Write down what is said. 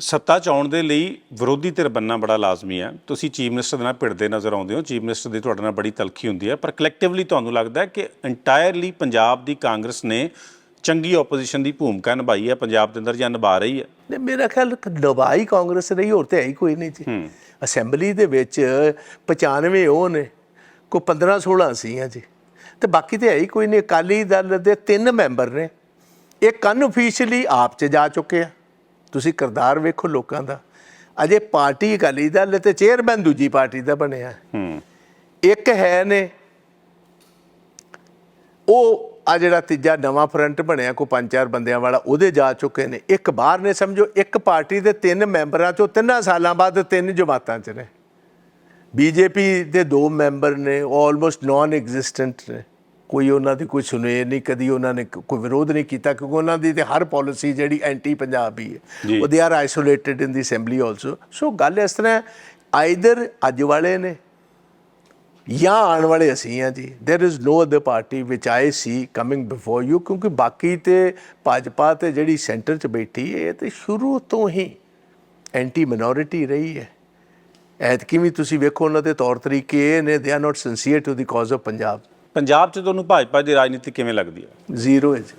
ਸੱਤਾ ਚ ਆਉਣ ਦੇ ਲਈ ਵਿਰੋਧੀ ਧਿਰ ਬੰਨਾ ਬੜਾ ਲਾਜ਼ਮੀ ਹੈ। ਤੁਸੀਂ ਚੀਫ ਮਿਨਿਸਟਰ ਦੇ ਨਾਲ ਭਿੜਦੇ ਨਜ਼ਰ ਆਉਂਦੇ ਹੋ। ਚੀਫ ਮਿਨਿਸਟਰ ਦੀ ਤੁਹਾਡੇ ਨਾਲ ਬੜੀ ਤਲਖੀ ਹੁੰਦੀ ਹੈ। ਪਰ ਕਲੈਕਟਿਵਲੀ ਤੁਹਾਨੂੰ ਲੱਗਦਾ ਹੈ ਕਿ ਇੰਟਾਇਰਲੀ ਪੰਜਾਬ ਦੀ ਕਾਂਗਰਸ ਨੇ ਚੰਗੀ ਆਪੋਜੀਸ਼ਨ ਦੀ ਭੂਮਿਕਾ ਨਿਭਾਈ ਹੈ। ਪੰਜਾਬ ਦੇ ਅੰਦਰ ਜਾਂ ਨਿਭਾ ਰਹੀ ਹੈ? ਨੇ ਮੇਰਾ ਖਿਆਲ ਦਬਾਈ ਕਾਂਗਰਸ ਰਹੀ ਹੋਰ ਤੇ ਹੈ ਹੀ ਕੋਈ ਨਹੀਂ ਜੀ। ਅਸੈਂਬਲੀ ਦੇ ਵਿੱਚ 95 ਉਹ ਨੇ ਕੋ 15 16 ਸੀਆਂ ਜੀ। ਤੇ ਬਾਕੀ ਤੇ ਹੈ ਹੀ ਕੋਈ ਨਹੀਂ। ਅਕਾਲੀ ਦਲ ਦੇ ਤਿੰਨ ਮੈਂਬਰ ਨੇ। ਇੱਕ ਅਨਅਫੀਸ਼ੀਅਲੀ ਆਪ ਚ ਜਾ ਚੁੱਕੇ ਆ। ਤੁਸੀਂ ਕਰਦਾਰ ਵੇਖੋ ਲੋਕਾਂ ਦਾ। ਅਜੇ ਪਾਰਟੀ ਅਕਾਲੀ ਦਲ ਤੇ ਚੇਅਰਮੈਨ ਦੂਜੀ ਪਾਰਟੀ ਦਾ ਬਣਿਆ। ਹੂੰ। ਇੱਕ ਹੈ ਨੇ ਉਹ ਆ ਜਿਹੜਾ ਤੀਜਾ ਨਵਾਂ ਫਰੰਟ ਬਣਿਆ ਕੋ ਪੰਜ ਚਾਰ ਬੰਦਿਆਂ ਵਾਲਾ ਉਹਦੇ ਜਾ ਚੁੱਕੇ ਨੇ। ਇੱਕ ਬਾਹਰ ਨੇ ਸਮਝੋ ਇੱਕ ਪਾਰਟੀ ਦੇ ਤਿੰਨ ਮੈਂਬਰਾਂ ਚੋਂ ਤਿੰਨਾਂ ਸਾਲਾਂ ਬਾਅਦ ਤਿੰਨ ਜਮਾਤਾਂ ਚ ਨੇ। ਬੀਜੇਪੀ ਦੇ ਦੋ ਮੈਂਬਰ ਨੇ ਆਲਮੋਸਟ ਨਾਨ ਐਗਜ਼ਿਸਟੈਂਟ ਨੇ। ਕੋਈ ਉਹਨਾਂ ਦੀ ਕੋਈ ਸੁਣੇ ਨਹੀਂ ਕਦੀ ਉਹਨਾਂ ਨੇ ਕ- ਕੋਈ ਵਿਰੋਧ ਨਹੀਂ ਕੀਤਾ ਕਿਉਂਕਿ ਉਹਨਾਂ ਦੀ ਤੇ ਹਰ ਪਾਲਿਸੀ ਜਿਹੜੀ ਐਂਟੀ ਪੰਜਾਬੀ ਜੀ। ਹੈ ਉਹ they are isolated in the assembly also so ਗੱਲ ਇਸ ਤਰ੍ਹਾਂ ਆਈਦਰ ਅੱਜ ਵਾਲੇ ਨੇ ਜਾਂ ਆਉਣ ਵਾਲੇ ਅਸੀਂ ਆ ਜੀ there is no other party which I see coming before you ਕਿਉਂਕਿ ਬਾਕੀ ਤੇ ਭਾਜਪਾ ਤੇ ਜਿਹੜੀ ਸੈਂਟਰ 'ਚ ਬੈਠੀ ਹੈ ਇਹ ਤੇ ਸ਼ੁਰੂ ਤੋਂ ਹੀ ਐਂਟੀ ਮਿਨੋਰਿਟੀ ਰਹੀ ਹੈ ਐਤਕੀ ਵੀ ਤੁਸੀਂ ਵੇਖੋ ਉਹਨਾਂ ਦੇ ਤੌਰ ਤਰੀਕੇ ਇਹ ਨੇ they are not sincere to the cause of Punjab Punjab ਚ ਤੁਹਾਨੂੰ ਭਾਜਪਾ ਦੀ ਰਾਜਨੀਤੀ ਕਿਵੇਂ ਲੱਗਦੀ ਹੈ? ਜ਼ੀਰੋ ਹੈ ਜੀ।